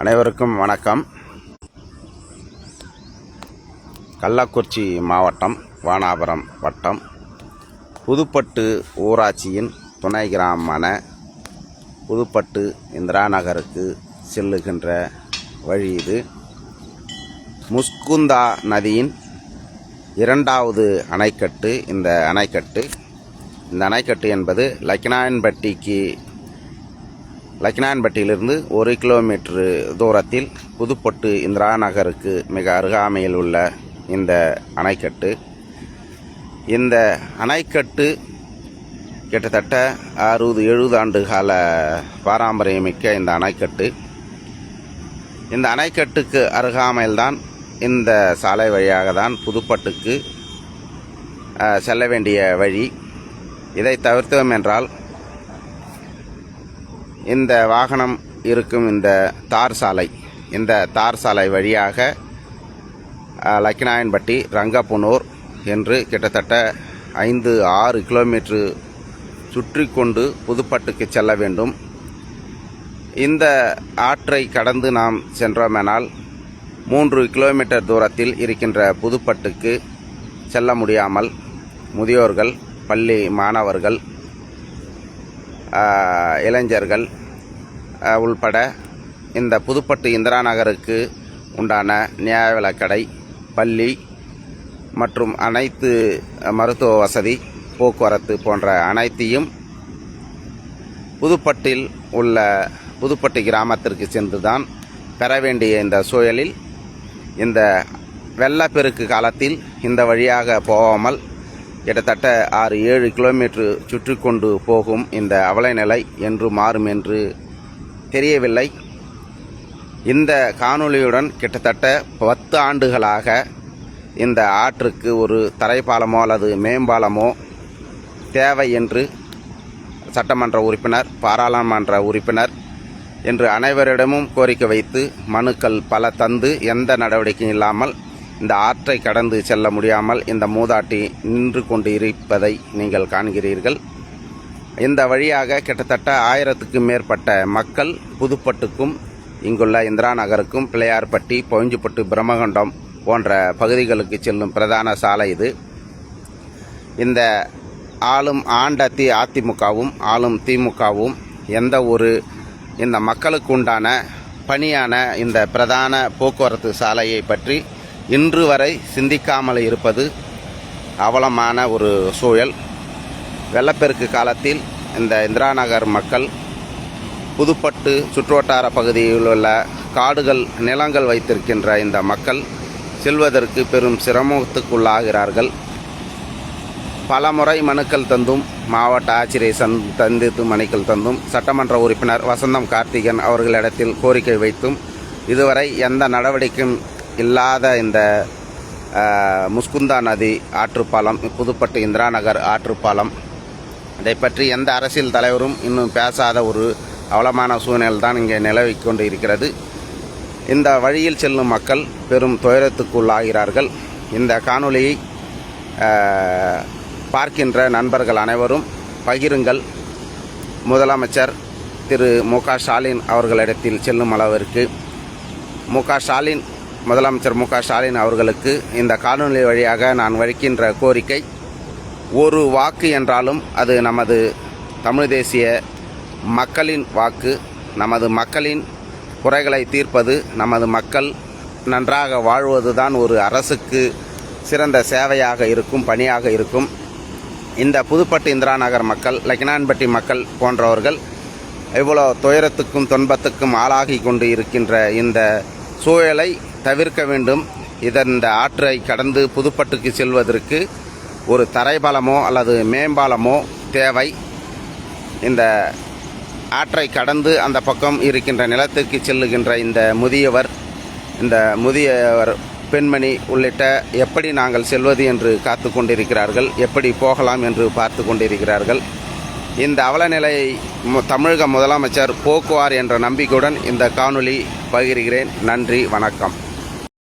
அனைவருக்கும் வணக்கம். கள்ளக்குறிச்சி மாவட்டம் வானாபுரம் வட்டம் புதுப்பட்டு ஊராட்சியின் துணை கிராமமான புதுப்பட்டு இந்திரா நகருக்கு செல்லுகின்ற வழி இது. முஸ்குந்தா நதியின் இரண்டாவது அணைக்கட்டு இந்த அணைக்கட்டு. இந்த அணைக்கட்டு என்பது லக்கினாயன்பட்டிக்கு லக்கினான்பட்டியிலிருந்து ஒரு கிலோமீட்டர் தூரத்தில் புதுப்பட்டு இந்திரா நகருக்கு மிக அருகாமையில் உள்ள இந்த அணைக்கட்டு. இந்த அணைக்கட்டு கிட்டத்தட்ட அறுபது எழுபது ஆண்டு கால பாரம்பரியமிக்க இந்த அணைக்கட்டு. இந்த அணைக்கட்டுக்கு அருகாமையில்தான் இந்த சாலை வழியாக தான் புதுப்பட்டுக்கு செல்ல வேண்டிய வழி. இதை தவிர்த்தோம் என்றால் இந்த வாகனம் இருக்கும் இந்த தார் சாலை இந்த தார் சாலை வழியாக லக்கிநாயன்பட்டி லக்கினாயன்பட்டி ரங்கப்புனூர் என்று கிட்டத்தட்ட ஐந்து ஆறு கிலோமீட்டர் சுற்றி கொண்டு புதுப்பட்டுக்கு செல்ல வேண்டும். இந்த ஆற்றை கடந்து நாம் சென்றோமெனால் மூன்று கிலோமீட்டர் தூரத்தில் இருக்கின்ற புதுப்பட்டுக்கு செல்ல முடியாமல் முதியோர்கள் பள்ளி மாணவர்கள் இளைஞர்கள் உள்பட இந்த புதுப்பட்டு இந்திரா நகருக்கு உண்டான நியாய விலக்கடை பள்ளி மற்றும் அனைத்து மருத்துவ வசதி போக்குவரத்து போன்ற அனைத்தையும் புதுப்பட்டில் உள்ள புதுப்பட்டி கிராமத்திற்கு சென்று தான் பெற வேண்டிய இந்த சூழலில் இந்த வெள்ளப்பெருக்கு காலத்தில் இந்த வழியாக போகாமல் கிட்டத்தட்ட ஆறு ஏழு கிலோமீட்டர் சுற்றி கொண்டு போகும் இந்த அவலநிலை என்று மாறும் என்று தெரியவில்லை. இந்த காணொளியுடன் கிட்டத்தட்ட பத்து ஆண்டுகளாக இந்த ஆற்றுக்கு ஒரு தரைப்பாலமோ அல்லது மேம்பாலமோ தேவை என்று சட்டமன்ற உறுப்பினர் பாராளுமன்ற உறுப்பினர் என்று அனைவரிடமும் கோரிக்கை வைத்து மனுக்கள் பல தந்து எந்த நடவடிக்கையும் இல்லாமல் இந்த ஆற்றை கடந்து செல்ல முடியாமல் இந்த மூதாட்டி நின்று கொண்டு இருப்பதை நீங்கள் காண்கிறீர்கள். இந்த வழியாக கிட்டத்தட்ட ஆயிரத்துக்கும் மேற்பட்ட மக்கள் புதுப்பட்டுக்கும் இங்குள்ள இந்திரா நகருக்கும் பிள்ளையார்பட்டி பொழிஞ்சுப்பட்டு பிரம்மகண்டம் போன்ற பகுதிகளுக்கு செல்லும் பிரதான சாலை இது. இந்த ஆளும் ஆண்ட தி அதிமுகவும் ஆளும் திமுகவும் எந்த ஒரு இந்த மக்களுக்கு உண்டான பணியான இந்த பிரதான போக்குவரத்து சாலையை பற்றி இன்று வரை சிந்திக்காமல் இருப்பது அவலமான ஒரு சூழல். வெள்ளப்பெருக்கு காலத்தில் இந்த இந்திரா நகர் மக்கள் புதுப்பட்டு சுற்றுவட்டார பகுதியில் உள்ள காடுகள் நிலங்கள் வைத்திருக்கின்ற இந்த மக்கள் செல்வதற்கு பெரும் சிரமத்துக்குள்ளாகிறார்கள். பல முறை மனுக்கள் தந்தும் மாவட்ட ஆட்சியரை சந் தந்தித்து மனுக்கள் தந்தும் சட்டமன்ற உறுப்பினர் வசந்தம் கார்த்திகன் அவர்களிடத்தில் கோரிக்கை வைத்தும் இதுவரை எந்த நடவடிக்கையும் இல்லாத இந்த முஸ்குந்தா நதி ஆற்றுப்பாலம் புதுப்பட்டு இந்திரா நகர் ஆற்றுப்பாலம் இதை பற்றி எந்த அரசியல் தலைவரும் இன்னும் பேசாத ஒரு அவலமான சூழ்நிலை தான் இங்கே நிலவிக்கொண்டு இருக்கிறது இந்த வழியில் செல்லும் மக்கள் பெரும் துயரத்துக்குள்ளாகிறார்கள். இந்த காணொளியை பார்க்கின்ற நண்பர்கள் அனைவரும் பகிருங்கள். முதலமைச்சர் திரு மு க ஸ்டாலின் அவர்களிடத்தில் செல்லும் அளவிற்கு மு க ஸ்டாலின் முதலமைச்சர் மு ஸ்டாலின் அவர்களுக்கு இந்த காணொலி வழியாக நான் வைக்கின்ற கோரிக்கை ஒரு வாக்கு என்றாலும் அது நமது தமிழ் தேசிய மக்களின் வாக்கு நமது மக்களின் குறைகளை தீர்ப்பது நமது மக்கள் நன்றாக வாழ்வதுதான் ஒரு அரசுக்கு சிறந்த சேவையாக இருக்கும் பணியாக இருக்கும். இந்த புதுப்பட்டு இந்திரா நகர் மக்கள் லக்கினான்பட்டி மக்கள் போன்றவர்கள் இவ்வளோ துயரத்துக்கும் துன்பத்துக்கும் ஆளாகி கொண்டு இருக்கின்ற இந்த சூழலை தவிர்க்க வேண்டும். இதன் இந்த ஆற்றை கடந்து புதுப்பட்டுக்கு செல்வதற்கு ஒரு தரைபாலமோ அல்லது மேம்பாலமோ தேவை. இந்த ஆற்றை கடந்து அந்த பக்கம் இருக்கின்ற நிலத்திற்கு செல்லுகின்ற இந்த முதியவர் இந்த முதியவர் பெண்மணி உள்ளிட்ட எப்படி நாங்கள் செல்வது என்று காத்து கொண்டிருக்கிறார்கள் எப்படி போகலாம் என்று பார்த்து கொண்டிருக்கிறார்கள். இந்த அவலநிலையை மு- தமிழக முதலமைச்சர் போக்குவார் என்ற நம்பிக்கையுடன் இந்த காணொளி பகிர்கிறேன். நன்றி வணக்கம்.